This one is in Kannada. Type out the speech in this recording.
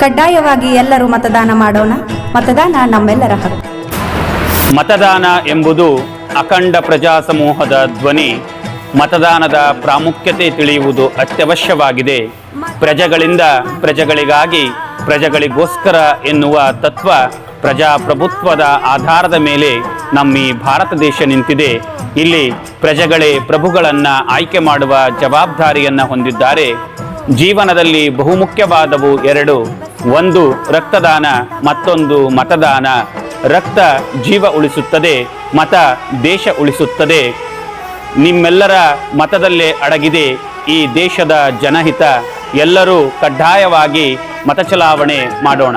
ಕಡ್ಡಾಯವಾಗಿ ಎಲ್ಲರೂ ಮತದಾನ ಮಾಡೋಣ. ಮತದಾನ ನಮ್ಮೆಲ್ಲರ ಹಕ್ಕು. ಮತದಾನ ಎಂಬುದು ಅಖಂಡ ಪ್ರಜಾ ಸಮೂಹದ ಧ್ವನಿ. ಮತದಾನದ ಪ್ರಾಮುಖ್ಯತೆ ತಿಳಿಯುವುದು ಅತ್ಯವಶ್ಯವಾಗಿದೆ. ಪ್ರಜೆಗಳಿಂದ ಪ್ರಜೆಗಳಿಗಾಗಿ ಪ್ರಜೆಗಳಿಗೋಸ್ಕರ ಎನ್ನುವ ತತ್ವ ಪ್ರಜಾಪ್ರಭುತ್ವದ ಆಧಾರದ ಮೇಲೆ ನಮ್ಮ ಈ ಭಾರತ ದೇಶ ನಿಂತಿದೆ. ಇಲ್ಲಿ ಪ್ರಜೆಗಳೇ ಪ್ರಭುಗಳನ್ನು ಆಯ್ಕೆ ಮಾಡುವ ಜವಾಬ್ದಾರಿಯನ್ನು ಹೊಂದಿದ್ದಾರೆ. ಜೀವನದಲ್ಲಿ ಬಹುಮುಖ್ಯವಾದವು ಎರಡು. ಒಂದು, ರಕ್ತದಾನ, ಮತ್ತೊಂದು, ಮತದಾನ. ರಕ್ತ ಜೀವ ಉಳಿಸುತ್ತದೆ, ಮತ ದೇಶ ಉಳಿಸುತ್ತದೆ. ನಿಮ್ಮೆಲ್ಲರ ಮತದಲ್ಲೇ ಅಡಗಿದೆ ಈ ದೇಶದ ಜನಹಿತ. ಎಲ್ಲರೂ ಕಡ್ಡಾಯವಾಗಿ ಮತ ಚಲಾವಣೆ ಮಾಡೋಣ.